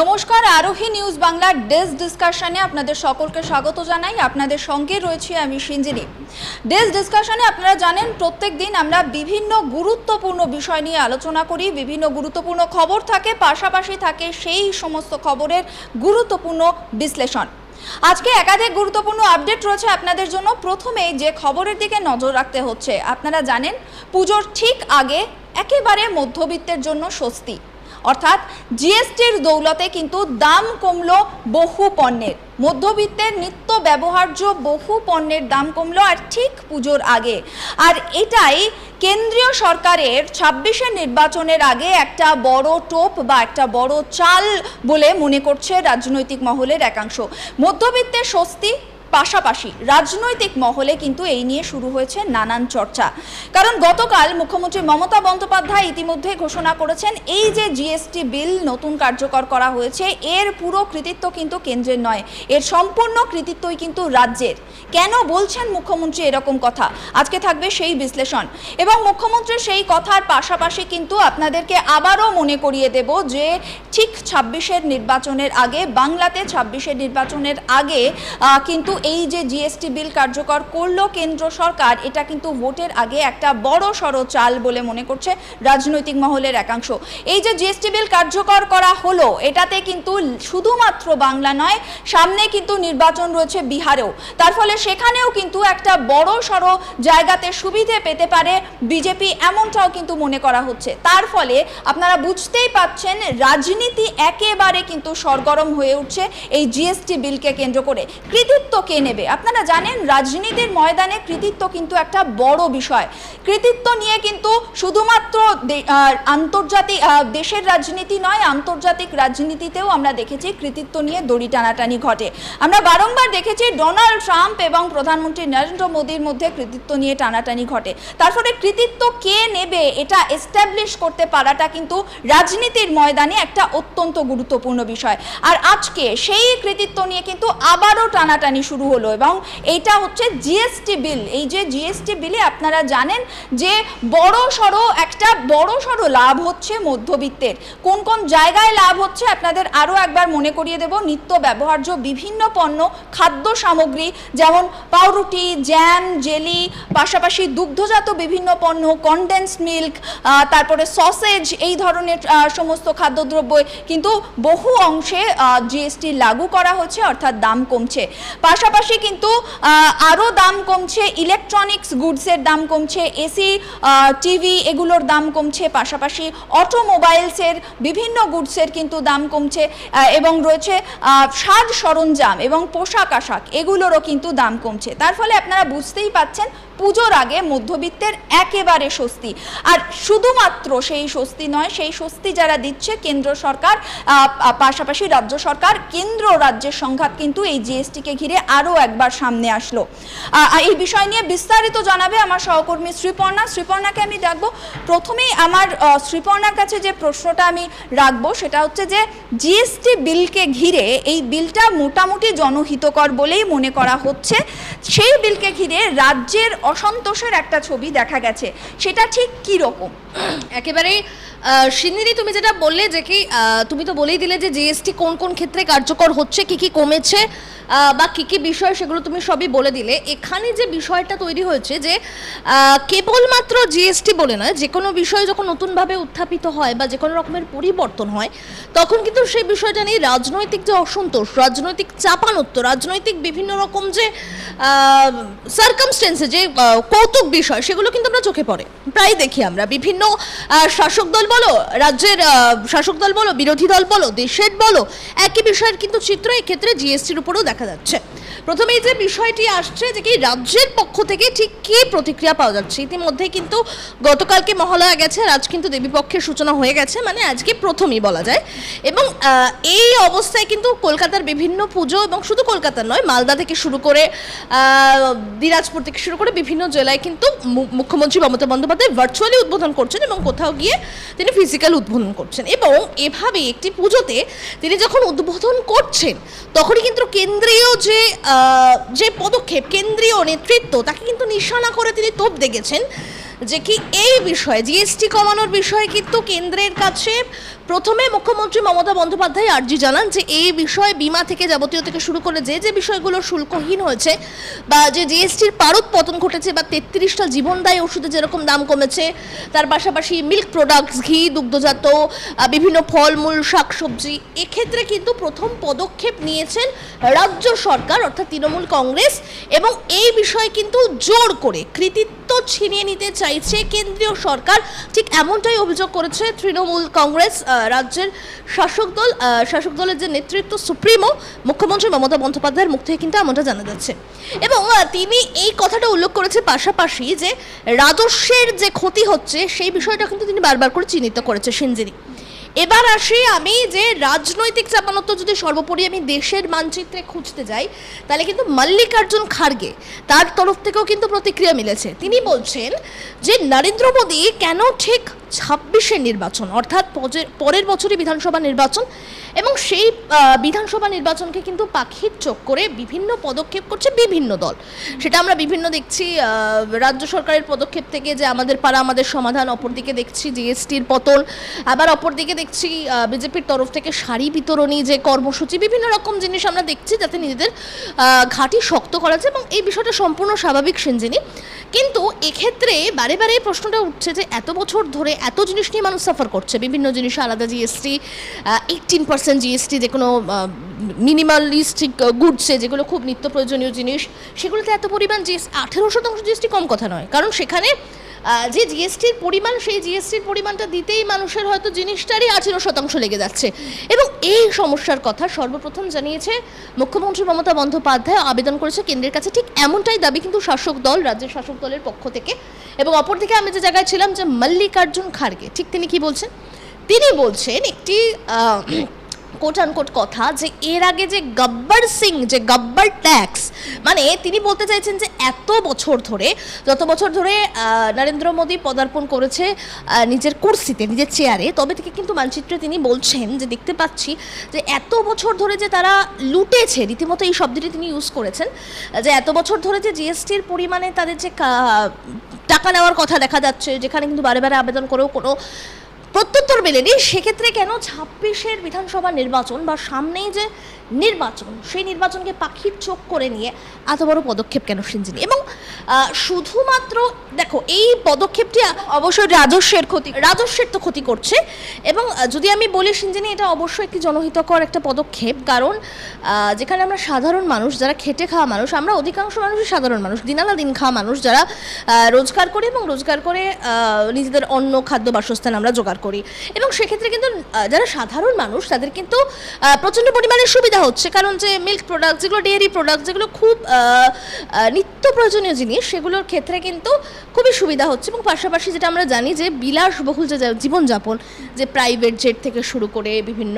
নমস্কার, আরোহী নিউজ বাংলার ডেস্ক ডিসকাশনে আপনাদের সকলকে স্বাগত জানাই। আপনাদের সঙ্গে রয়েছি আমি সিঞ্জিনী। ডেস্ক ডিসকাশনে আপনারা জানেন, প্রত্যেক দিন আমরা বিভিন্ন গুরুত্বপূর্ণ বিষয় নিয়ে আলোচনা করি। বিভিন্ন গুরুত্বপূর্ণ খবর থাকে, পাশাপাশি থাকে সেই সমস্ত খবরের গুরুত্বপূর্ণ বিশ্লেষণ। আজকে একাধিক গুরুত্বপূর্ণ আপডেট রয়েছে আপনাদের জন্য। প্রথমে যে খবরের দিকে নজর রাখতে হচ্ছে, আপনারা জানেন, পুজোর ঠিক আগে একেবারে মধ্যবিত্তের জন্য স্বস্তি। অর্থাৎ জিএসটির দৌলতে কিন্তু দাম কমলো বহু পণ্যের। মধ্যবিত্তের নিত্য ব্যবহার্য বহু পণ্যের দাম কমলো আর ঠিক পুজোর আগে। আর এটাই কেন্দ্রীয় সরকারের ছাব্বিশে নির্বাচনের আগে একটা বড় টোপ বা একটা বড় চাল বলে মনে করছে রাজনৈতিক মহলের একাংশ। মধ্যবিত্তের স্বস্তি পাশাপাশি রাজনৈতিক মহলে কিন্তু এই নিয়ে শুরু হয়েছে নানান চর্চা। কারণ গতকাল মুখ্যমন্ত্রী মমতা বন্দ্যোপাধ্যায় ইতিমধ্যে ঘোষণা করেছেন, এই যে জিএসটি বিল নতুন কার্যকর করা হয়েছে, এর পুরো কৃতিত্ব কিন্তু কেন্দ্রের নয়, এর সম্পূর্ণ কৃতিত্বই কিন্তু রাজ্যের। কেন বলছেন মুখ্যমন্ত্রী এরকম কথা? আজকে থাকবে সেই বিশ্লেষণ। এবং মুখ্যমন্ত্রীর সেই কথার পাশাপাশি কিন্তু আপনাদেরকে আবারও মনে করিয়ে দেব যে ঠিক ছাব্বিশের নির্বাচনের আগে, বাংলাতে ছাব্বিশের নির্বাচনের আগে কিন্তু এই যে জিএসটি বিল কার্যকর করল কেন্দ্র সরকার, এটা কিন্তু ভোটের আগে একটা বড় সড়ো চাল বলে মনে করছে রাজনৈতিক মহলের একাংশ। এই যে জিএসটি বিল কার্যকর করা হলো, এটাতে কিন্তু শুধুমাত্র বাংলা নয়, সামনে কিন্তু নির্বাচন রয়েছে বিহারেও। তার ফলে সেখানেও কিন্তু একটা বড় সড়ো জায়গাতে সুবিধে পেতে পারে বিজেপি, এমনটাও কিন্তু মনে করা হচ্ছে। তার ফলে আপনারা বুঝতেই পাচ্ছেন, রাজনীতি একেবারে কিন্তু সরগরম হয়ে উঠছে এই জিএসটি বিলকে কেন্দ্র করে। কৃতিত্ব কে নেবে? আপনারা জানেন, রাজনীতির ময়দানে কৃতিত্ব কিন্তু একটা বড় বিষয়। কৃতিত্ব নিয়ে কিন্তু শুধুমাত্র আন্তর্জাতিক দেশের রাজনীতি নয়, আন্তর্জাতিক রাজনীতিতেও আমরা দেখেছি কৃতিত্ব নিয়ে দড়ি টানাটানি ঘটে। আমরা বারংবার দেখেছি ডোনাল্ড ট্রাম্প এবং প্রধানমন্ত্রী নরেন্দ্র মোদীর মধ্যে কৃতিত্ব নিয়ে টানাটানি ঘটে। তারপরে কৃতিত্ব কে নেবে, এটা এস্টাবলিশ করতে পারাটা কিন্তু রাজনীতির ময়দানে একটা অত্যন্ত গুরুত্বপূর্ণ বিষয়। আর আজকে সেই কৃতিত্ব নিয়ে কিন্তু আবারও টানাটানি শুরু হলো এবং এইটা হচ্ছে জিএসটি বিল এই যে জিএসটি বিলে আপনারা জানেন যে বড় সড়ো, একটা বড় সড়ো লাভ হচ্ছে মধ্যবিত্তের। কোন কোন জায়গায় লাভ হচ্ছে আপনাদের আরও একবার মনে করিয়ে দেব। নিত্য ব্যবহার্য বিভিন্ন পণ্য, খাদ্য সামগ্রী, যেমন পাউরুটি জ্যাম জেলি পাশাপাশি দুগ্ধজাত বিভিন্ন পণ্য কনডেন্স মিল্ক তারপরে সসেজ এই ধরনের সমস্ত খাদ্যদ্রব্য। কিন্তু বহু অংশে জিএসটি লাগু করা হচ্ছে, অর্থাৎ দাম কমছে। পাশাপাশি কিন্তু আরও দাম কমছে ইলেকট্রনিক্স গুডসের দাম কমছে এসি টিভি এগুলোর দাম কমছে, পাশাপাশি অটোমোবাইলসের বিভিন্ন গুডসের কিন্তু দাম কমছে এবং রয়েছে সাজ সরঞ্জাম এবং পোশাক আশাক, এগুলোরও কিন্তু দাম কমছে। তার ফলে আপনারা বুঝতেই পাচ্ছেন পুজোর আগে মধ্যবিত্তের একেবারে স্বস্তি। আর শুধুমাত্র সেই স্বস্তি নয়, সেই স্বস্তি যারা দিচ্ছে কেন্দ্র সরকার পাশাপাশি রাজ্য সরকার, কেন্দ্র রাজ্যের সংঘাত কিন্তু এই জিএসটিকে ঘিরে আরও একবার সামনে আসলো। এই বিষয় নিয়ে বিস্তারিত জানাবে আমার সহকর্মী শ্রীপর্ণা। শ্রীপর্ণাকে আমি ডাকবো। প্রথমেই আমার শ্রীপর্ণার কাছে যে প্রশ্নটা আমি রাখব, সেটা হচ্ছে যে জিএসটি বিলকে ঘিরে এই বিলটা মোটামুটি জনহিতকর বলেই মনে করা হচ্ছে। সেই বিলকে ঘিরে রাজ্যের অসন্তোষের একটা ছবি দেখা গেছে। সেটা ঠিক কী রকম একেবারে সিন্দিনী, তুমি যেটা বললে যে কি তুমি তো বলেই দিলে যে জিএসটি কোন কোন ক্ষেত্রে কার্যকর হচ্ছে, কি কি কমেছে বা কি কি বিষয় সেগুলো তুমি সবই বলে দিলে। এখানে যে বিষয়টা তৈরি হয়েছে যে কেবলমাত্র জিএসটি বলে নয়, যে কোনো বিষয় যখন নতুনভাবে উত্থাপিত হয় বা যে কোনো রকমের পরিবর্তন হয়, তখন কিন্তু সেই বিষয়টা নিয়ে রাজনৈতিক যে অসন্তোষ, রাজনৈতিক চাপানত্ব, রাজনৈতিক বিভিন্ন রকম যে সার্কামস্টেন্সে যে কৌতুক বিষয়, সেগুলো কিন্তু আমরা চোখে পড়ে। প্রায় দেখি আমরা বিভিন্ন শাসক দল বলো, রাজ্যের শাসক দল বলো, বিরোধী দল বলো, দেশের বলো, একই বিষয়ের কিন্তু চিত্র এক্ষেত্রে জিএসটির উপরেও দেখা যাচ্ছে। প্রথমেই যে বিষয়টি আসছে যে কি রাজ্যের পক্ষ থেকে ঠিক কী প্রতিক্রিয়া পাওয়া যাচ্ছে ইতিমধ্যে কিন্তু গতকালকে মহালয়া গেছে আজ কিন্তু দেবীপক্ষের সূচনা হয়ে গেছে মানে আজকে প্রথমই বলা যায়। এবং এই অবস্থায় কিন্তু কলকাতার বিভিন্ন পুজো এবং শুধু কলকাতা নয়, মালদা থেকে শুরু করে দিনাজপুর থেকে শুরু করে বিভিন্ন জেলায় কিন্তু মুখ্যমন্ত্রী মমতা বন্দ্যোপাধ্যায় ভার্চুয়ালি উদ্বোধন করছেন এবং কোথাও গিয়ে তিনি ফিজিক্যাল উদ্বোধন করছেন। এবং এভাবে একটি পুজোতে তিনি যখন উদ্বোধন করছেন, তখনই কিন্তু কেন্দ্রীয় যে যে পদক্ষেপ কেন্দ্রীয় নেতৃত্ব তাকে কিন্তু নিশানা করে তিনি তোপ দেখেছেন যে কি এই বিষয়ে জিএসটি কমানোর বিষয়ে কিন্তু কেন্দ্রের কাছে প্রথমে মুখ্যমন্ত্রী মমতা বন্দ্যোপাধ্যায় আর্জি জানান যে এই বিষয়ে বিমা থেকে যাবতীয় থেকে শুরু করে যে যে বিষয়গুলো শুল্কহীন হয়েছে বা যে জিএসটির পারদ পতন ঘটেছে বা তেত্রিশটা জীবনদায়ী ওষুধে যেরকম দাম কমেছে, তার পাশাপাশি মিল্ক প্রোডাক্টস ঘি, দুগ্ধজাত বিভিন্ন ফলমূল, শাকসবজি, এক্ষেত্রে কিন্তু প্রথম পদক্ষেপ নিয়েছেন রাজ্য সরকার, অর্থাৎ তৃণমূল কংগ্রেস, এবং এই বিষয়ে কিন্তু জোর করে কৃতিত্ব ছিনিয়ে নিতে চাইছে কেন্দ্রীয় সরকার। ঠিক এমনটাই অভিযোগ করেছে তৃণমূল কংগ্রেস রাজ্যের শাসক দল। শাসক দলের যে নেতৃত্ব সুপ্রিমো, মুখ্যমন্ত্রী মমতা বন্দ্যোপাধ্যায়ের মুখ থেকে কিন্তু এমনটা জানা যাচ্ছে। এবং তিনি এই কথাটা উল্লেখ করেছে পাশাপাশি যে রাজস্বের যে ক্ষতি হচ্ছে, সেই বিষয়টা কিন্তু তিনি বারবার করে চিহ্নিত করেছে সিঞ্জিরি এবার আসি আমি যে রাজনৈতিক চাপানত্ব যদি সর্বোপরি আমি দেশের মানচিত্রে খুঁজতে যাই, তাহলে কিন্তু মল্লিকার্জুন খার্গে তার তরফ থেকেও কিন্তু প্রতিক্রিয়া মিলেছে। তিনি বলছেন যে, নরেন্দ্র মোদী কেন ঠিক ছাব্বিশের নির্বাচন, অর্থাৎ পরের বছরই বিধানসভা নির্বাচন এবং সেই বিধানসভা নির্বাচনকে কিন্তু পাখির চোখ করে বিভিন্ন পদক্ষেপ করছে বিভিন্ন দল। সেটা আমরা বিভিন্ন দেখছি রাজ্য সরকারের পদক্ষেপ থেকে যে আমাদের পাড়া, আমাদের সমাধান, অপরদিকে দেখছি জিএসটির পতন, আবার অপরদিকে দেখছি বিজেপির তরফ থেকে শাড়ি বিতরণী যে কর্মসূচি, বিভিন্ন রকম জিনিস আমরা দেখছি যাতে নিজেদের ঘাঁটি শক্ত করা যায় এবং এই বিষয়টা সম্পূর্ণ স্বাভাবিক সেনজিনি। কিন্তু এক্ষেত্রে বারে বারে প্রশ্নটা উঠছে যে এত বছর ধরে এত জিনিস নিয়ে মানুষ সাফার করছে। বিভিন্ন জিনিসে আলাদা জিএসটি এইটিন পার্সেন্ট জিএসটি যে কোনো মিনিমালিস্টিক গুডসে যেগুলো খুব নিত্য প্রয়োজনীয় জিনিস, সেগুলোতে এত পরিমাণ জিএস আঠেরো শতাংশ জিএসটি কম কথা নয়। কারণ সেখানে যে জিএসটির পরিমাণ, সেই জিএসটির পরিমাণটা দিতেই মানুষের হয়তো জিনিসটারই আঠেরো শতাংশ লেগে যাচ্ছে। এবং এই সমস্যার কথা সর্বপ্রথম জানিয়েছে মুখ্যমন্ত্রী মমতা বন্দ্যোপাধ্যায়, আবেদন করেছে কেন্দ্রের কাছে। ঠিক এমনটাই দাবি কিন্তু শাসক দল, রাজ্যের শাসক দলের পক্ষ থেকে এবং অপরদিকে আমি যে জায়গায় ছিলাম যে মল্লিকার্জুন খার্গে ঠিক তিনি কি বলছেন? তিনি বলছেন একটি কোট আনকোট কথা যে এর আগে যে গব্বর সিং, যে গব্বর ট্যাক্স মানে তিনি বলতে চাইছেন যে এত বছর ধরে, যত বছর ধরে নরেন্দ্র মোদী পদার্পণ করেছে নিজের কুর্সিতে, নিজের চেয়ারে তবে থেকে কিন্তু মানচিত্রে তিনি বলছেন যে দেখতে পাচ্ছি যে এত বছর ধরে যে তারা লুটেছে, রীতিমতো এই শব্দটি তিনি ইউজ করেছেন, যে এত বছর ধরে যে জিএসটির পরিমাণে তাদের যে টাকা নেওয়ার কথা দেখা যাচ্ছে, যেখানে কিন্তু বারে বারে আবেদন করেও কোনো প্রত্যুত্তর মেলেনি সেক্ষেত্রে কেন ছাব্বিশের বিধানসভা নির্বাচন বা সামনেই যে নির্বাচন সেই নির্বাচনকে পাখির চোখ করে নিয়ে এত বড় পদক্ষেপ কেন সিঞ্জিনি এবং শুধুমাত্র দেখো এই পদক্ষেপটি অবশ্যই রাজস্বের ক্ষতি। রাজস্বের তো ক্ষতি করছে। এবং যদি আমি বলি সিঞ্জিনি এটা অবশ্যই একটি জনহিতকর একটা পদক্ষেপ। কারণ যেখানে আমরা সাধারণ মানুষ যারা খেটে খাওয়া মানুষ আমরা অধিকাংশ মানুষই সাধারণ মানুষ দিনালা দিন খাওয়া মানুষ যারা রোজগার করে এবং রোজগার করে নিজেদের অন্য খাদ্য বাসস্থান আমরা জোগাড় করি। এবং সেক্ষেত্রে কিন্তু যারা সাধারণ মানুষ, তাদের কিন্তু প্রচণ্ড পরিমাণে সুবিধা হচ্ছে। কারণ যে মিল্ক প্রোডাক্ট যেগুলো ডেয়ারি প্রোডাক্ট যেগুলো খুব নিত্য প্রয়োজনীয় জিনিস, সেগুলোর ক্ষেত্রে কিন্তু খুবই সুবিধা হচ্ছে। এবং পাশাপাশি যেটা আমরা জানি যে বিলাসবহুল যে জীবনযাপন, যে প্রাইভেট জেট থেকে শুরু করে বিভিন্ন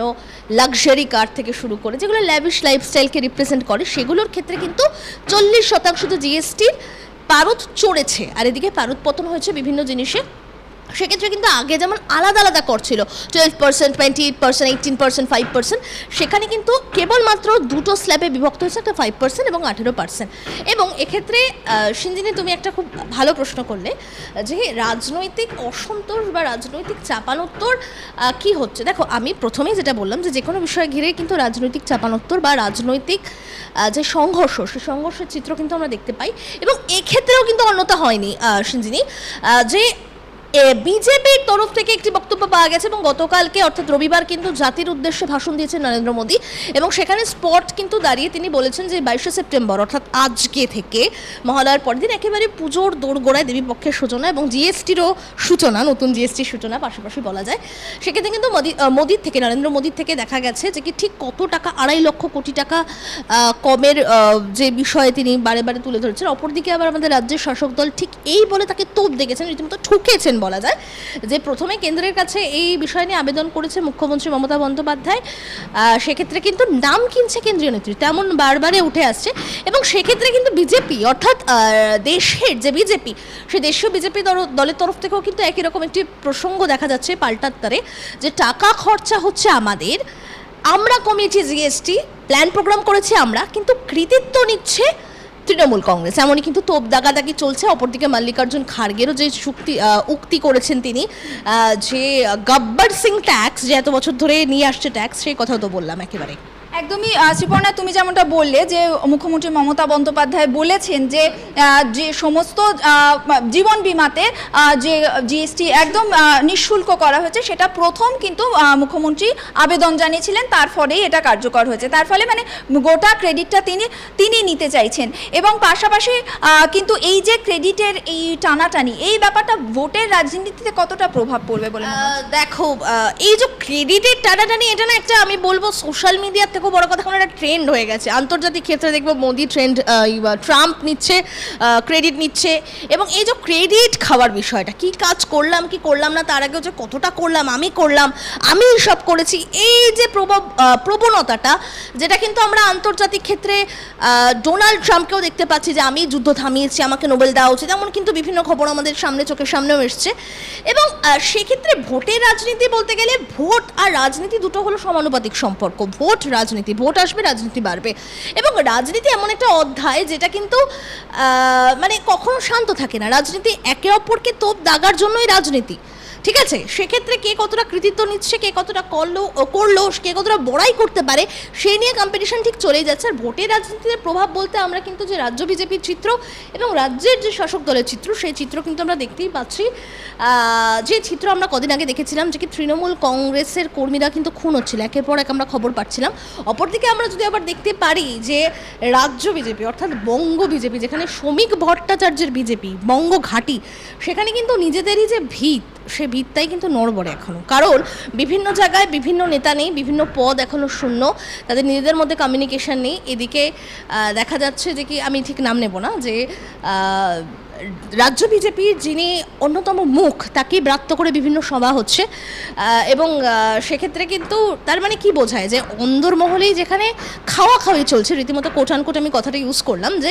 লাক্সারি কার থেকে শুরু করে, যেগুলো ল্যাভিশ লাইফস্টাইলকে রিপ্রেজেন্ট করে, সেগুলোর ক্ষেত্রে কিন্তু চল্লিশ শতাংশ তো জিএসটির পারদ চড়েছে। আর এদিকে পারদ পতন হয়েছে বিভিন্ন জিনিসে। সেক্ষেত্রে কিন্তু আগে যেমন আলাদা আলাদা কর ছিল twelve percent twenty eight percent eighteen percent five percent সেখানে কিন্তু কেবলমাত্র দুটো স্ল্যাবে বিভক্ত হয়েছে একটা ফাইভ পার্সেন্ট এবং আঠেরো পার্সেন্ট এবং এক্ষেত্রে সিঞ্জিনি তুমি একটা খুব ভালো প্রশ্ন করলে যে রাজনৈতিক অসন্তোষ বা রাজনৈতিক চাপানোত্তর কি হচ্ছে? দেখো আমি প্রথমেই যেটা বললাম যে যে কোনো বিষয় ঘিরে কিন্তু রাজনৈতিক চাপানোত্তর বা রাজনৈতিক যে সংঘর্ষ সেই সংঘর্ষের চিত্র কিন্তু আমরা দেখতে পাই। এবং এক্ষেত্রেও কিন্তু অন্যতা হয়নি আহ, সিঞ্জিনি যে বিজেপির তরফ থেকে একটি বক্তব্য পাওয়া গেছে এবং গতকালকে, অর্থাৎ রবিবার কিন্তু জাতির উদ্দেশ্যে ভাষণ দিয়েছেন নরেন্দ্র মোদী এবং সেখানে স্পট কিন্তু দাঁড়িয়ে তিনি বলেছেন যে বাইশে সেপ্টেম্বর, অর্থাৎ আজকে থেকে মহালয়ার পরের দিন একেবারে পুজোর দোরগোড়ায় দেবী পক্ষের সূচনা এবং জিএসটিরও সূচনা, নতুন জিএসটির সূচনা পাশাপাশি বলা যায়। সেক্ষেত্রে কিন্তু মোদি থেকে, নরেন্দ্র মোদির থেকে দেখা গেছে যে কি ঠিক কত টাকা, আড়াই লক্ষ কোটি টাকা কমের যে বিষয়ে তিনি বারে বারে তুলে ধরেছেন। অপরদিকে আবার আমাদের রাজ্যের শাসক দল ঠিক এই বলে তাকে তোপ দেখেছেন, রীতিমতো ঠুকেছেন বলা যায়, যে প্রথমে কেন্দ্রের কাছে এই বিষয় নিয়ে আবেদন করেছে মুখ্যমন্ত্রী মমতা বন্দ্যোপাধ্যায়। সেক্ষেত্রে কিন্তু নাম কিনছে কেন্দ্রীয় নেত্রী, তেমন বারবারে উঠে আসছে এবং সেক্ষেত্রে কিন্তু বিজেপি অর্থাৎ দেশের যে বিজেপি, সেই দেশীয় বিজেপি দলের তরফ থেকেও কিন্তু একই রকম একটি প্রসঙ্গ দেখা যাচ্ছে পাল্টাত্তরে যে টাকা খরচা হচ্ছে আমাদের, আমরা কমিয়েছি জিএসটি, প্ল্যান প্রোগ্রাম করেছি আমরা, কিন্তু কৃতিত্ব নিচ্ছে তৃণমূল কংগ্রেস। এমনই কিন্তু তোপ দাগাদাগি চলছে। অপরদিকে মল্লিকার্জুন খার্গেরও যে চুক্তি উক্তি করেছেন তিনি যে গব্বর সিং ট্যাক্স, যে এত বছর ধরে নিয়ে আসছে ট্যাক্স, সেই কথাও তো বললাম একেবারে। একদমই শ্রীপর্ণা, তুমি যেমনটা বললে যে মুখ্যমন্ত্রী মমতা বন্দ্যোপাধ্যায় বলেছেন যে যে সমস্ত জীবন বিমাতে যে জিএসটি একদম নিঃশুল্ক করা হয়েছে, সেটা প্রথম কিন্তু মুখ্যমন্ত্রী আবেদন জানিয়েছিলেন, তার ফলেই এটা কার্যকর হয়েছে। তার ফলে মানে গোটা ক্রেডিটটা তিনি তিনি নিতে চাইছেন। এবং পাশাপাশি কিন্তু এই যে ক্রেডিটের এই টানাটানি, এই ব্যাপারটা ভোটের রাজনীতিতে কতটা প্রভাব পড়বে বলে দেখো এই যে ক্রেডিটের টানাটানি, এটা না একটা আমি বলব সোশ্যাল মিডিয়ার থেকেও বড় কথা এখন একটা ট্রেন্ড হয়ে গেছে। আন্তর্জাতিক ক্ষেত্রে দেখব মোদি ট্রেন্ড ট্রাম্প নিচ্ছে ক্রেডিট নিচ্ছে। এবং এই যে ক্রেডিট খাওয়ার বিষয়টা, কি কাজ করলাম, কি করলাম না, তার আগেও যে কতটা করলাম, আমি করলাম, আমি সব করেছি, এই যে প্রবণতাটা, যেটা কিন্তু আমরা আন্তর্জাতিক ক্ষেত্রে ডোনাল্ড ট্রাম্পকেও দেখতে পাচ্ছি যে আমি যুদ্ধ থামিয়েছি, আমাকে নোবেল দেওয়া উচিত, এমন কিন্তু বিভিন্ন খবর আমাদের সামনে, চোখের সামনেও এসছে। এবং সেক্ষেত্রে ভোটের রাজনীতি বলতে গেলে, ভোট আর রাজনীতি দুটো হলো সমানুপাতিক সম্পর্ক। ভোট রাজনীতি ভোট আসবে, রাজনীতি বাড়বে। এবং রাজনীতি এমন একটা অধ্যায় যেটা কিন্তু মানে কখনো শান্ত থাকে না। রাজনীতি একে অপরকে তোপ দাগার জন্যই রাজনীতি। ঠিক আছে? সেক্ষেত্রে কে কতটা কৃতিত্ব নিচ্ছে, কে কতটা করল করল, কে কতটা বড়াই করতে পারে সেই নিয়ে কম্পিটিশন ঠিক চলেই যাচ্ছে। আর ভোটের রাজনীতিতে প্রভাব বলতে আমরা কিন্তু যে রাজ্য বিজেপির চিত্র এবং রাজ্যের যে শাসক দলের চিত্র, সেই চিত্র কিন্তু আমরা দেখতেই পাচ্ছি। যে চিত্র আমরা কদিন আগে দেখেছিলাম, যে কি তৃণমূল কংগ্রেসের কর্মীরা কিন্তু খুন হচ্ছিল, একের পর এক আমরা খবর পাচ্ছিলাম। অপরদিকে আমরা যদি আবার দেখতে পারি যে রাজ্য বিজেপি, অর্থাৎ বঙ্গ বিজেপি, যেখানে শ্রমিক ভট্টাচার্যের বিজেপি, বঙ্গ ঘাটি, সেখানে কিন্তু নিজেদেরই যে ভিত, সে ভিতটাই কিন্তু নড়বড়ে এখনও কারণ বিভিন্ন জায়গায় বিভিন্ন নেতা নেই, বিভিন্ন পদ এখনও শূন্য, তাদের নিজেদের মধ্যে কমিউনিকেশন নেই। এদিকে দেখা যাচ্ছে যে কি, আমি ঠিক নাম নেব না, যে রাজ্য বিজেপির যিনি অন্যতম মুখ, তাকেই ব্রাত্য করে বিভিন্ন সভা হচ্ছে। এবং সেক্ষেত্রে কিন্তু তার মানে কি বোঝায়? যে অন্দরমহলেই যেখানে খাওয়া খাওয়াই চলছে, রীতিমতো কোটান কোট আমি কথাটা ইউজ করলাম যে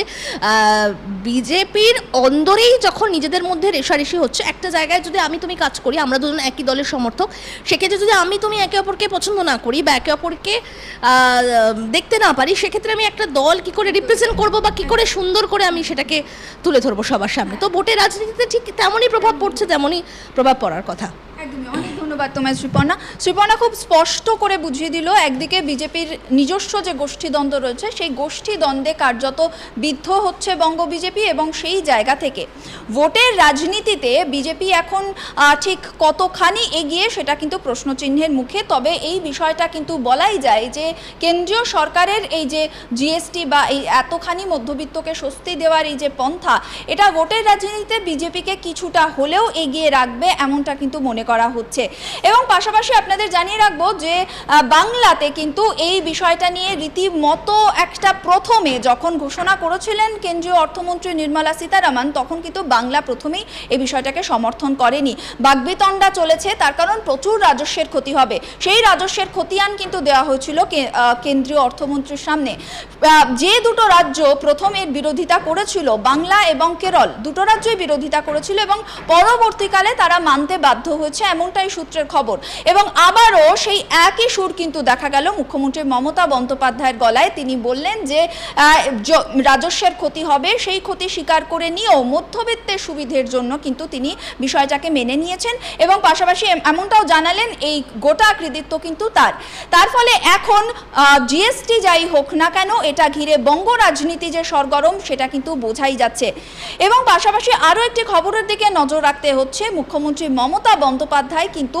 বিজেপির অন্দরেই যখন নিজেদের মধ্যে রেশারেশি হচ্ছে, একটা জায়গায় যদি আমি তুমি কাজ করি, আমরা দুজন একই দলের সমর্থক, সেক্ষেত্রে যদি আমি তুমি একে অপরকে পছন্দ না করি বা একে অপরকে দেখতে না পারি, সেক্ষেত্রে আমি একটা দল কি করে রিপ্রেজেন্ট করব বা কি করে সুন্দর করে আমি সেটাকে তুলে ধরবো সবার সামনে। তো ভোটের রাজনীতিতে ঠিক তেমনই প্রভাব পড়ছে তেমনই প্রভাব পড়ার কথা। একদমই। ধন্যবাদ তোমায় শ্রীপর্ণা শ্রীপর্ণা খুব স্পষ্ট করে বুঝিয়ে দিল, একদিকে বিজেপির নিজস্ব যে গোষ্ঠীদ্বন্দ্ব রয়েছে, সেই গোষ্ঠী দ্বন্দ্বে কার্যত বিদ্ধ হচ্ছে বঙ্গ বিজেপি এবং সেই জায়গা থেকে। ভোটের রাজনীতিতে বিজেপি এখন ঠিক কতখানি এগিয়ে সেটা কিন্তু প্রশ্নচিহ্নের মুখে, তবে এই বিষয়টা কিন্তু বলাই যায় যে কেন্দ্রীয় সরকারের এই যে জিএসটি বা এই এতখানি মধ্যবিত্তকে স্বস্তি দেওয়ার এই যে পন্থা, এটা ভোটের রাজনীতিতে বিজেপিকে কিছুটা হলেও এগিয়ে রাখবে এমনটা কিন্তু মনে করা হচ্ছে। এবং পাশাপাশি আপনাদের জানিয়ে রাখব যে বাংলাতে কিন্তু এই বিষয়টা নিয়ে রীতিমতো একটা প্রথমে যখন ঘোষণা করেছিলেন কেন্দ্রীয় অর্থমন্ত্রী নির্মলা সীতারামন, তখন কিন্তু বাংলা প্রথমেই এই বিষয়টাকে সমর্থন করেনি। বাগবিতণ্ডা চলেছে, তার কারণ প্রচুর রাজস্বের ক্ষতি হবে। সেই রাজস্বের খতিয়ান কিন্তু দেওয়া হয়েছিল কেন্দ্রীয় অর্থমন্ত্রীর সামনে। যে দুটো রাজ্য প্রথম এর বিরোধিতা করেছিল, বাংলা এবং কেরল, দুটো রাজ্যই বিরোধিতা করেছিল এবং পরবর্তীকালে তারা মানতে বাধ্য হয়েছে, এমনটাই সূত্রের খবর। এবং আবারও সেই একই সুর কিন্তু দেখা গেল। মুখ্যমন্ত্রী মমতা বন্দ্যোপাধ্যায়ের গলায় তিনি বললেন যে রাজস্বের ক্ষতি হবে, সেই ক্ষতি স্বীকার করে নিয়েও মধ্যবিত্তের সুবিধের জন্য কিন্তু তিনি বিষয়টাকে মেনে নিয়েছেন এবং পাশাপাশি এমনটাও জানালেন, এই গোটা কৃতিত্ব কিন্তু তার। তার ফলে এখন জিএসটি যাই হোক না কেন, এটা ঘিরে বঙ্গ রাজনীতি যে সরগরম, সেটা কিন্তু বোঝাই যাচ্ছে। এবং পাশাপাশি আরও একটি খবরের দিকে নজর রাখতে হচ্ছে, মুখ্যমন্ত্রী মমতা বন্দ্যোপাধ্যায় কিন্তু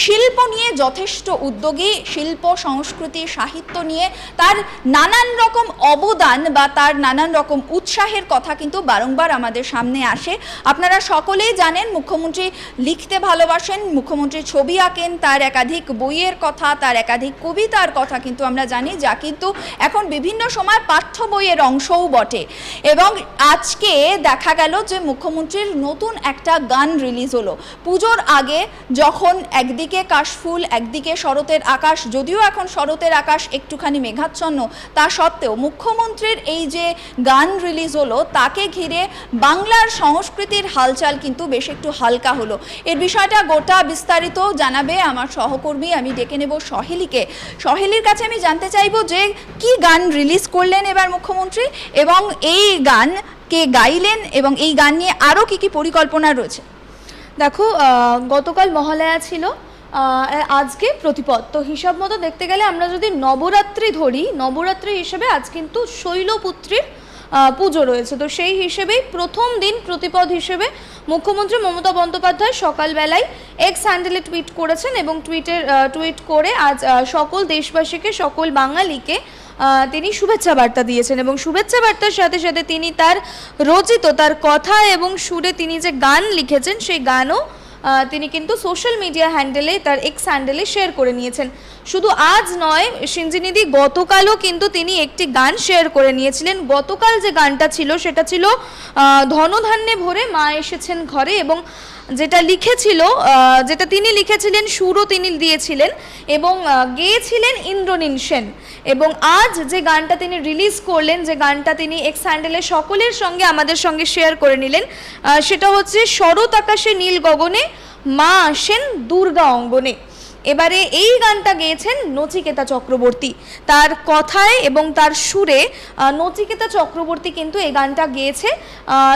শিল্প নিয়ে যথেষ্ট উদ্যোগী, শিল্প, সংস্কৃতি, সাহিত্য নিয়ে তার নানান রকম অবদান বা তার নানান রকম উৎসাহের কথা কিন্তু বারংবার আমাদের সামনে আসে। আপনারা সকলেই জানেন, মুখ্যমন্ত্রী লিখতে ভালোবাসেন, মুখ্যমন্ত্রী ছবি আঁকেন, তার একাধিক বইয়ের কথা, তার একাধিক কবিতার কথা কিন্তু আমরা জানি, যা কিন্তু এখন বিভিন্ন সময় পাঠ্য বইয়ের অংশও বটে। এবং আজকে দেখা গেল যে মুখ্যমন্ত্রীর নতুন একটা গান রিলিজ হলো। পুজোর আগে যখন একদিকে একদিকে কাশফুল, একদিকে শরতের আকাশ। যদিও এখন শরতের আকাশ একটুখানি মেঘাচ্ছন্ন, তা সত্ত্বেও মুখ্যমন্ত্রীর এই যে গান রিলিজ হলো, তাকে ঘিরে বাংলার সংস্কৃতির হালচাল কিন্তু বেশ একটু হালকা হলো। এর বিষয়টা গোটা বিস্তারিত জানাবে আমার সহকর্মী, আমি ডেকে নেব সহেলিকে। সহেলির কাছে আমি জানতে চাইব যে, কি গান রিলিজ করলেন এবার মুখ্যমন্ত্রী? এবং এই গান কে গাইলেন? এবং এই গান নিয়ে আরও কি কি পরিকল্পনা রয়েছে? দেখো গতকাল মহালয়া ছিল আজকে প্রতিপদ। তো হিসাব মতো দেখতে গেলে আমরা যদি নবরাত্রি ধরি, নবরাত্রি হিসেবে আজ কিন্তু শৈলপুত্রীর পুজো রয়েছে। তো সেই হিসেবেই প্রথম দিন প্রতিপদ হিসেবে মুখ্যমন্ত্রী মমতা বন্দ্যোপাধ্যায় সকালবেলায় এক্স হ্যান্ডেলে টুইট করেছেন এবং টুইটের টুইট করে আজ সকল দেশবাসীকে, সকল বাঙালিকে তিনি শুভেচ্ছা বার্তা দিয়েছেন এবং শুভেচ্ছা বার্তার সাথে সাথে তিনি তার রচিত, তার কথা এবং সুরে তিনি যে গান লিখেছেন, সেই গানও তিনি কিন্তু সোশ্যাল মিডিয়া হ্যান্ডেলে তার এক্স হ্যান্ডেলে শেয়ার করে নিয়েছেন। শুধু আজ নয়, সিঞ্জিনিদি গতকালও কিন্তু তিনি একটি গান শেয়ার করে নিয়েছিলেন। গতকাল যে গানটা ছিল, সেটা ছিল ধনধান্যে ভরে মা এসেছেন ঘরে এবং যেটা লিখেছিল যেটা তিনি লিখেছিলেন, সুরও তিনি দিয়েছিলেন এবং গেয়েছিলেন ইন্দ্রনীল সেন। এবং আজ যে গানটা তিনি রিলিজ করলেন, যে গানটা তিনি এক্স হ্যান্ডেলে সকলের সঙ্গে আমাদের সঙ্গে শেয়ার করে নিলেন সেটা হচ্ছে শরৎ আকাশে নীল গগনে, মা আসেন দুর্গা অঙ্গনে। এবারে এই গানটা গেয়েছেন নচিকেতা চক্রবর্তী। তার কথায় এবং তার সুরে নচিকেতা চক্রবর্তী কিন্তু এই গানটা গেয়েছে।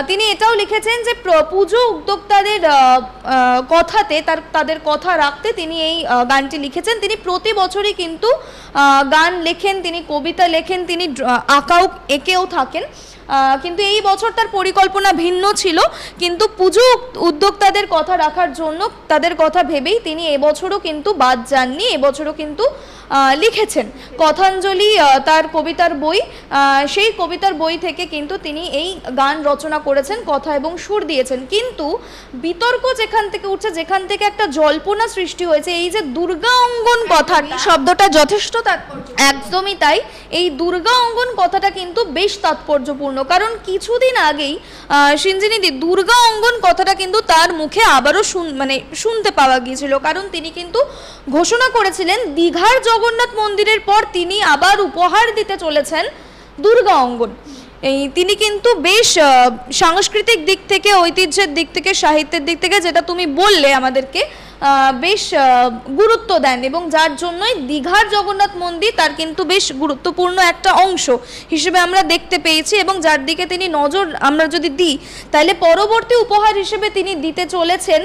তিনি এটাও লিখেছেন যে পুজো উদ্যোক্তাদের কথাতে, তার, তাদের কথা রাখতে তিনি এই গানটি লিখেছেন। তিনি প্রতি বছরই কিন্তু গান লেখেন, তিনি কবিতা লেখেন, তিনি আঁকাও, এঁকেও থাকেন। কিন্তু এই বছর তার পরিকল্পনা ভিন্ন ছিল। কিন্তু পুজো উদ্যোক্তাদের কথা রাখার জন্য, তাদের কথা ভেবেই তিনি এবছরও কিন্তু বাদ যাননি এবছরও কিন্তু লিখেছেন। কথাঞ্জলি তার কবিতার বই সেই কবিতার বই থেকে কিন্তু তিনি এই গান রচনা করেছেন কথা এবং সুর দিয়েছেন। কিন্তু বিতর্ক যেখান থেকে উঠছে যেখান থেকে একটা জল্পনা সৃষ্টি হয়েছে এই যে দুর্গা অঙ্গন কথাটা শব্দটা যথেষ্ট তাৎপর্য। একদমই তাই এই দুর্গা অঙ্গন কথাটা কিন্তু বেশ তাৎপর্যপূর্ণ। কারণ কিছুদিন আগেই আহ, সিঞ্জিনিদি দুর্গা অঙ্গন কথাটা কিন্তু তার মুখে আবারও শুন মানে শুনতে পাওয়া গিয়েছিল। কারণ তিনি কিন্তু ঘোষণা করেছিলেন, দীঘার জগন্নাথ মন্দিরের পর তিনি আবার উপহার দিতে চলেছেন দুর্গা অঙ্গন। এই তিনি কিন্তু বেশ সাংস্কৃতিক দিক থেকে, ঐতিহ্যের দিক থেকে, সাহিত্যের দিক থেকে, যেটা তুমি বললে আমাদেরকে বেশ গুরুত্ব দেন এবং যার জন্যই দীঘার জগন্নাথ মন্দির তার কিন্তু বেশ গুরুত্বপূর্ণ একটা অংশ হিসেবে আমরা দেখতে পেয়েছি এবং যার দিকে তিনি নজর আমরা যদি দিই তাহলে পরবর্তী উপহার হিসেবে তিনি দিতে চলেছেন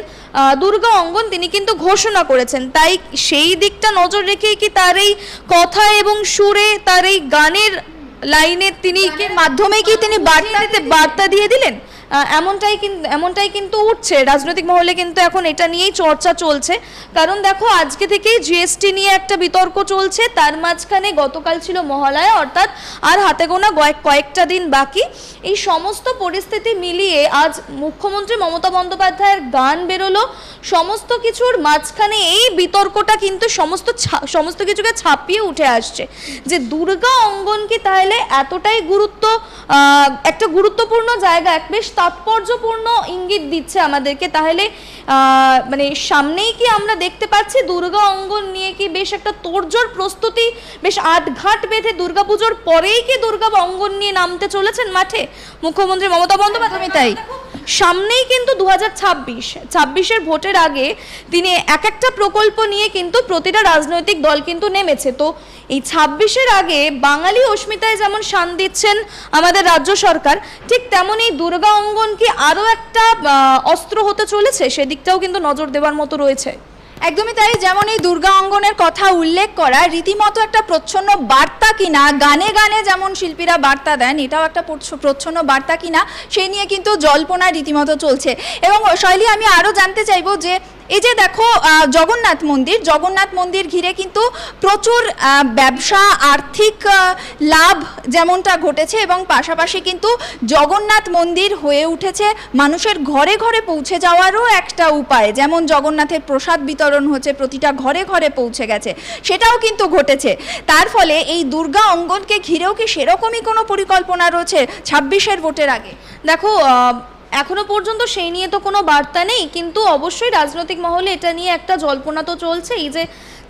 দুর্গা অঙ্গন তিনি কিন্তু ঘোষণা করেছেন। তাই সেই দিকটা নজর রেখেই কি তার এই কথা এবং সুরে তার এই গানের লাইনে তিনি মাধ্যমে কি তিনি বার্তা দিতে বার্তা দিয়ে দিলেন? এমনটাই কিন্তু এমনটাই কিন্তু উঠছে। রাজনৈতিক মহলে কিন্তু এখন এটা নিয়েই চর্চা চলছে। কারণ দেখো, আজকে থেকেই জিএসটি নিয়ে একটা বিতর্ক চলছে। তার মাঝখানে গতকাল ছিল মহালয়া, অর্থাৎ আর হাতে গোনা কয়েক- কয়েকটা দিন বাকি। এই সমস্ত পরিস্থিতি মিলিয়ে আজ মুখ্যমন্ত্রী মমতা বন্দ্যোপাধ্যায়ের গান বেরোলো। সমস্ত কিছুর মাঝখানে এই বিতর্কটা কিন্তু সমস্ত সমস্ত কিছুকে ছাপিয়ে উঠে আসছে। যে দুর্গা অঙ্গন কি তাহলে এতটাই গুরুত্ব একটা গুরুত্বপূর্ণ জায়গা, এক বেশ তাৎপর্যপূর্ণ ইঙ্গিত দিচ্ছে আমাদেরকে। তাহলে মানে সামনেই কি আমরা দেখতে পাচ্ছি দুর্গা অঙ্গন নিয়ে কি বেশ একটা তোড়জোড় প্রস্তুতি, বেশ আটঘাট বেঁধে দুর্গাপুজোর পরেই কি দুর্গা অঙ্গন নিয়ে নামতে চলেছেন মাঠে? মুখ্যমন্ত্রী মমতা বন্দ্যোপাধ্যায় তাই। সামনেই কিন্তু দু হাজার ছাব্বিশ, ছাব্বিশের ভোটের আগে তিনি এক একটা প্রকল্প নিয়ে কিন্তু প্রতিটা রাজনৈতিক দল কিন্তু নেমেছে। তো এই ছাব্বিশের আগে বাঙালি অস্মিতায় যেমন শান দিচ্ছেন আমাদের রাজ্য সরকার, ঠিক তেমনই দুর্গা অঙ্গন কি আরও একটা অস্ত্র হতে চলেছে, সেদিকটাও কিন্তু নজর দেওয়ার মতো রয়েছে। একদমই তাই, যেমন এই দুর্গা অঙ্গনের কথা উল্লেখ করা, রীতিমতো একটা প্রচ্ছন্ন বার্তা কিনা, গানে গানে যেমন শিল্পীরা বার্তা দেন, এটাও একটা প্রচ্ছ- প্রচ্ছন্ন বার্তা কিনা, সেই নিয়ে কিন্তু জল্পনা রীতিমতো চলছে। এবং শৈলী, আমি আরও জানতে চাইব যে এই যে দেখো জগন্নাথ মন্দির জগন্নাথ মন্দির ঘিরে কিন্তু প্রচুর ব্যবসা, আর্থিক লাভ যেমনটা ঘটেছে এবং পাশাপাশি কিন্তু জগন্নাথ মন্দির হয়ে উঠেছে। মানুষের ঘরে ঘরে পৌঁছে যাওয়ারও একটা উপায়, যেমন জগন্নাথের প্রসাদ বিতরণ হচ্ছে, প্রতিটা ঘরে ঘরে পৌঁছে গেছে, সেটাও কিন্তু ঘটেছে। তার ফলে এই দুর্গা অঙ্গনকে ঘিরেও কি সেরকমই কোনো পরিকল্পনা রয়েছে ছাব্বিশের ভোটের আগে? দেখো এখনও পর্যন্ত সেই নিয়ে তো কোনো বার্তা নেই, কিন্তু অবশ্যই রাজনৈতিক মহলে এটা নিয়ে একটা জল্পনা তো চলছেই যে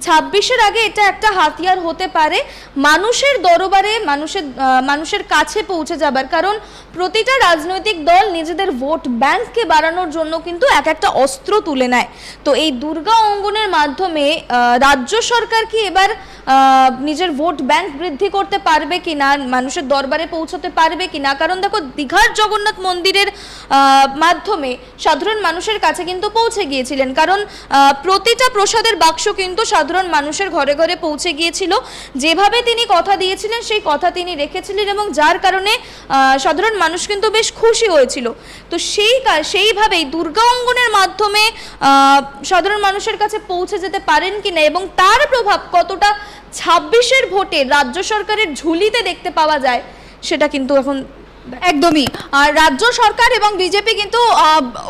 ছাব্বিশের আগে এটা একটা হাতিয়ার হতে পারে। মানুষের দরবারে, মানুষের মানুষের কাছে পৌঁছে যাবার। কারণ প্রতিটা রাজনৈতিক দল নিজেদের ভোট ব্যাংককে বাড়ানোর জন্য কিন্তু এক একটা অস্ত্র তুলে নেয়। তো এই দুর্গা অঙ্গনের মাধ্যমে রাজ্য সরকার কি এবার নিজের ভোট ব্যাংক বৃদ্ধি করতে পারবে কি না মানুষের দরবারে পৌঁছতে পারবে কি না কারণ দেখো, দীঘার জগন্নাথ মন্দিরের মাধ্যমে সাধারণ মানুষের কাছে কিন্তু পৌঁছে গিয়েছিলেন। কারণ প্রতিটা প্রসাদের বাক্স কিন্তু সাধারণ মানুষের ঘরে ঘরে পৌঁছে গিয়েছিল। যেভাবে তিনি কথা দিয়েছিলেন, সেই কথা তিনি রেখেছিলেন এবং যার কারণে সাধারণ মানুষ কিন্তু বেশ খুশি হয়েছিল। তো সেই সেইভাবেই দুর্গা অঙ্গনের মাধ্যমে সাধারণ মানুষের কাছে পৌঁছে যেতে পারেন কিনা এবং তার প্রভাব কতটা ছাব্বিশের ভোটে রাজ্য সরকারের ঝুলিতে দেখতে পাওয়া যায়, সেটা কিন্তু এখন একদমই। রাজ্য সরকার এবং বিজেপি কিন্তু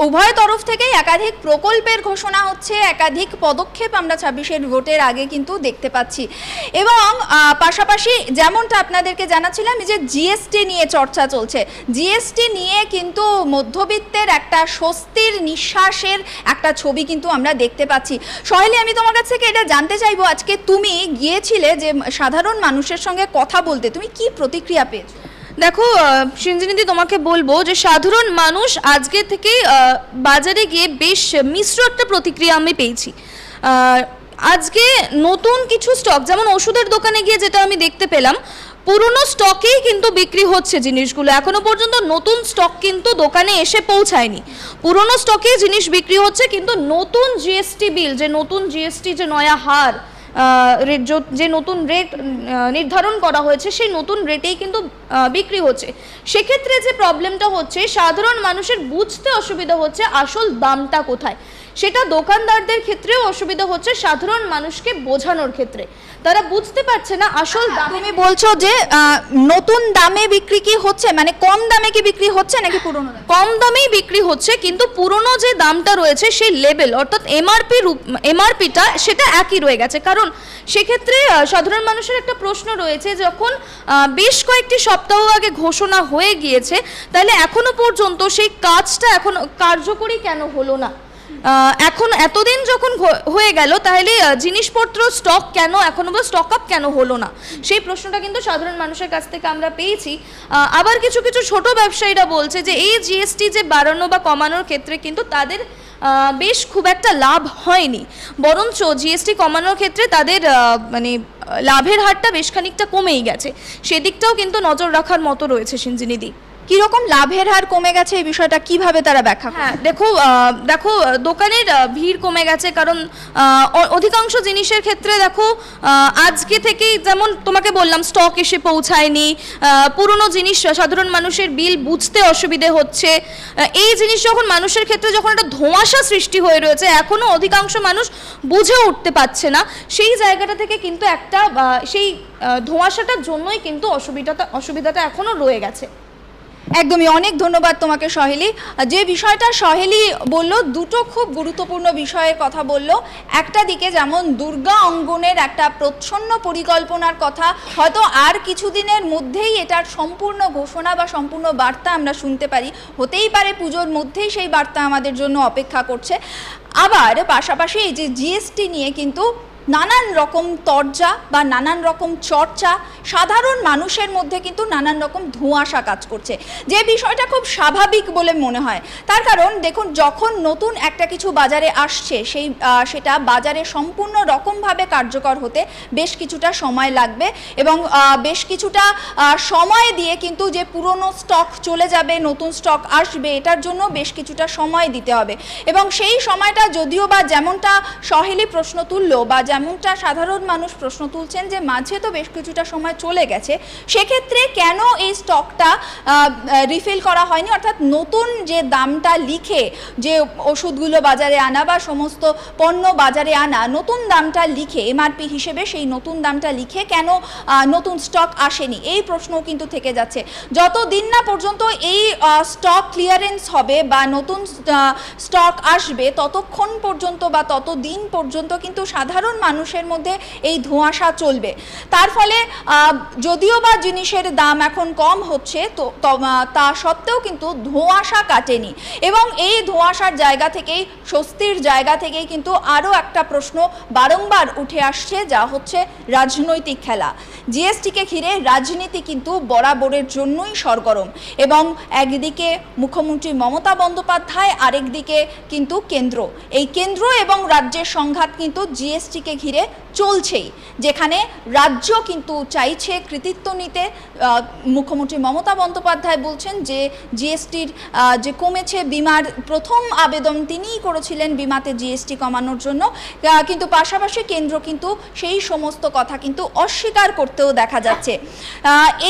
উভয় তরফ থেকেই একাধিক প্রকল্পের ঘোষণা হচ্ছে, একাধিক পদক্ষেপ আমরা ছাব্বিশের ভোটের আগে কিন্তু দেখতে পাচ্ছি। এবং পাশাপাশি যেমনটা আপনাদেরকে জানাচ্ছিলাম যে জিএসটি নিয়ে চর্চা চলছে। জিএসটি নিয়ে কিন্তু মধ্যবিত্তের একটা স্বস্তির নিঃশ্বাসের একটা ছবি কিন্তু আমরা দেখতে পাচ্ছি। সহেলি, আমি তোমার কাছ থেকে এটা জানতে চাইব, আজকে তুমি গিয়েছিলে যে সাধারণ মানুষের সঙ্গে কথা বলতে, তুমি কি প্রতিক্রিয়া পেয়েছ? দেখো আহ, তোমাকে বলব যে সাধারণ মানুষ আজকে থেকে বাজারে গিয়ে বেশ মিশ্র একটা প্রতিক্রিয়া আমি পেয়েছি। আজকে নতুন কিছু স্টক যেমন ওষুধের দোকানে গিয়ে যেটা আমি দেখতে পেলাম পুরনো স্টকেই কিন্তু বিক্রি হচ্ছে জিনিসগুলো। এখনও পর্যন্ত নতুন স্টক কিন্তু দোকানে এসে পৌঁছায়নি। পুরনো স্টকেই জিনিস বিক্রি হচ্ছে কিন্তু নতুন জিএসটি বিল যে নতুন জিএসটি যে নয়া হার যো- নতুন রেট নির্ধারণ করা হয়েছে, সেই নতুন রেটেই কিন্তু বিক্রি হচ্ছে। সেক্ষেত্রে যে প্রবলেমটা হচ্ছে, সাধারণ মানুষের বুঝতে অসুবিধা হচ্ছে আসল দামটা কোথায়। সেটা দোকানদারদের ক্ষেত্রেও অসুবিধা হচ্ছে সাধারণ মানুষকে বোঝানোর ক্ষেত্রে। তারা বুঝতে পারছে না আসল দাম তুমি বলছো যে নতুন দামে বিক্রি কি হচ্ছে? মানে কম দামে কি বিক্রি হচ্ছে নাকি পুরনো কম দামেই বিক্রি হচ্ছে কিন্তু পুরনো যে দামটা রয়েছে সেই লেভেল অর্থাৎ এমআরপি এমআরপিটা সেটা একই রয়ে গেছে। কারণ সেক্ষেত্রে সাধারণ মানুষের একটা প্রশ্ন রয়েছে যখন বেশ কয়েকটি সপ্তাহ আগে ঘোষণা হয়ে গিয়েছে তাহলে এখনও পর্যন্ত সেই কাজটা এখন কার্যকরী কেন হলো না? এখন এতদিন যখন হয়ে গেল, তাহলে জিনিসপত্র স্টক কেন, এখনও বা স্টক আপ কেন হলো না? সেই প্রশ্নটা কিন্তু সাধারণ মানুষের কাছ থেকে আমরা পেয়েছি। আবার কিছু কিছু ছোট ব্যবসায়ীরা বলছে যে, এই জিএসটি যে বাড়ানো বা কমানোর ক্ষেত্রে কিন্তু তাদের বেশ খুব একটা লাভ হয়নি। বরঞ্চ জিএসটি কমানোর ক্ষেত্রে তাদের মানে লাভের হারটা বেশ খানিকটা কমেই গেছে। সেদিকটাও কিন্তু নজর রাখার মতো রয়েছে সিঞ্জিনিদি কীরকম লাভের হার কমে গেছে এই বিষয়টা? কীভাবে তারা ব্যাখ্যা হ্যাঁ দেখো দেখো, দোকানের ভিড় কমে গেছে কারণ অধিকাংশ জিনিসের ক্ষেত্রে দেখো আজকে থেকেই যেমন তোমাকে বললাম স্টক এসে পৌঁছায়নি পুরনো জিনিস, সাধারণ মানুষের বিল বুঝতে অসুবিধে হচ্ছে। এই জিনিস যখন মানুষের ক্ষেত্রে যখন একটা ধোঁয়াশা সৃষ্টি হয়ে রয়েছে, এখনও অধিকাংশ মানুষ বুঝে উঠতে পারছে না। সেই জায়গাটা থেকে কিন্তু একটা সেই ধোঁয়াশাটার জন্যই কিন্তু অসুবিধাটা অসুবিধাটা এখনও রয়ে গেছে। একদমই অনেক ধন্যবাদ তোমাকে সহেলি। যে বিষয়টা সহেলি বলল, দুটো খুব গুরুত্বপূর্ণ বিষয়ের কথা বলল। একটা দিকে যেমন দুর্গা অঙ্গনের একটা প্রচ্ছন্ন পরিকল্পনার কথা, হয়তো আর কিছুদিনের মধ্যেই এটার সম্পূর্ণ ঘোষণা বা সম্পূর্ণ বার্তা আমরা শুনতে পারি। হতেই পারে পুজোর মধ্যেই সেই বার্তা আমাদের জন্য অপেক্ষা করছে। আবার পাশাপাশি এই যে জিএসটি নিয়ে কিন্তু নানান রকম তরজা বা নানান রকম চর্চা সাধারণ মানুষের মধ্যে কিন্তু নানান রকম ধোঁয়াশা কাজ করছে। যে বিষয়টা খুব স্বাভাবিক বলে মনে হয়। তার কারণ দেখুন, যখন নতুন একটা কিছু বাজারে আসছে, সেই সেটা বাজারে সম্পূর্ণ রকমভাবে কার্যকর হতে বেশ কিছুটা সময় লাগবে এবং বেশ কিছুটা সময় দিয়ে কিন্তু যে পুরনো স্টক চলে যাবে, নতুন স্টক আসবে, এটার জন্য বেশ কিছুটা সময় দিতে হবে। এবং সেই সময়টা যদিও বা যেমনটা সহেলি প্রশ্ন তুললো বা যেমনটা সাধারণ মানুষ প্রশ্ন তুলছেন যে মাঝে তো বেশ কিছুটা সময় চলে গেছে, সেক্ষেত্রে কেন এই স্টকটা রিফিল করা হয়নি? অর্থাৎ নতুন যে দামটা লিখে যে ওষুধগুলো বাজারে আনা বা সমস্ত পণ্য বাজারে আনা, নতুন দামটা লিখে এমআরপি হিসেবে সেই নতুন দামটা লিখে কেন নতুন স্টক আসেনি? এই প্রশ্নও কিন্তু থেকে যাচ্ছে। যত দিন না পর্যন্ত এই স্টক ক্লিয়ারেন্স হবে বা নতুন স্টক আসবে, ততক্ষণ পর্যন্ত বা তত দিন পর্যন্ত কিন্তু সাধারণ মানুষের মধ্যে এই ধোঁয়াশা চলবে। তার ফলে যদিও বা জিনিসের দাম এখন কম হচ্ছে, তো, তা সত্ত্বেও কিন্তু ধোঁয়াশা কাটেনি। এবং এই ধোঁয়াশার জায়গা থেকেই, স্বস্তির জায়গা থেকেই কিন্তু আরও একটা প্রশ্ন বারংবার উঠে আসছে, যা হচ্ছে রাজনৈতিক খেলা। জিএসটিকে ঘিরে রাজনীতি কিন্তু বরাবরের জন্যই সরগরম। এবং একদিকে মুখ্যমন্ত্রী মমতা বন্দ্যোপাধ্যায়, আরেকদিকে কিন্তু কেন্দ্র। এই কেন্দ্র এবং রাজ্যের সংঘাত কিন্তু জিএসটিকে ঘিরে চলছেই। যেখানে রাজ্য কিন্তু চাইছে কৃতিত্ব নিতে। মুখ্যমন্ত্রী মমতা বন্দ্যোপাধ্যায় বলছেন যে জিএসটির যে কমেছে বিমার প্রথম আবেদন তিনিই করেছিলেন বিমাতে জিএসটি কমানোর জন্য। কিন্তু পাশাপাশি কেন্দ্র কিন্তু সেই সমস্ত কথা কিন্তু অস্বীকার করতেও দেখা যাচ্ছে।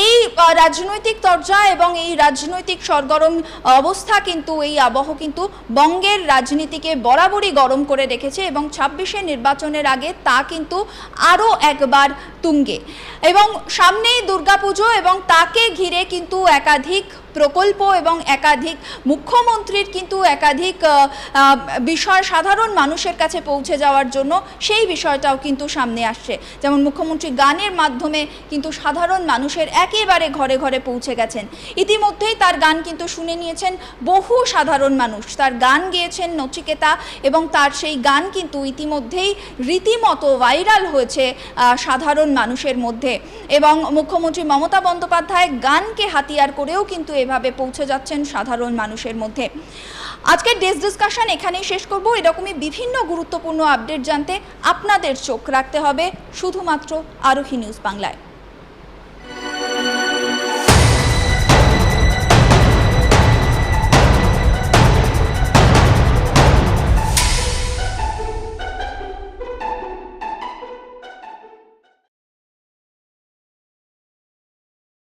এই রাজনৈতিক তরজা এবং এই রাজনৈতিক সরগরম অবস্থা কিন্তু, এই আবহ কিন্তু বঙ্গের রাজনীতিকে বরাবরই গরম করে রেখেছে এবং ছাব্বিশে নির্বাচনের আগে তা কিন্তু আরও একবার তুঙ্গে। এবং সামনেই দুর্গাপুজো এবং তাকে ঘিরে কিন্তু একাধিক প্রকল্প এবং একাধিক মুখ্যমন্ত্রীর কিন্তু একাধিক বিষয় সাধারণ মানুষের কাছে পৌঁছে যাওয়ার জন্য সেই বিষয়টাও কিন্তু সামনে আসছে। যেমন মুখ্যমন্ত্রী গানের মাধ্যমে কিন্তু সাধারণ মানুষের একেবারে ঘরে ঘরে পৌঁছে গেছেন। ইতিমধ্যেই তার গান কিন্তু শুনে নিয়েছেন বহু সাধারণ মানুষ। তার গান গেয়েছেন নচিকেতা এবং তার সেই গান কিন্তু ইতিমধ্যেই রীতিমতো ভাইরাল হয়েছে সাধারণ মানুষের মধ্যে। এবং মুখ্যমন্ত্রী মমতা বন্দ্যোপাধ্যায় গানকে হাতিয়ার করেও কিন্তু এভাবে পৌঁছে যাচ্ছেন সাধারণ মানুষের মধ্যে। আজকের ডেস ডিসকাশন এখানেই শেষ করব। এরকমই বিভিন্ন গুরুত্বপূর্ণ আপডেট জানতে আপনাদের চোখ রাখতে হবে। শুধুমাত্র আরোহী নিউজ বাংলায়।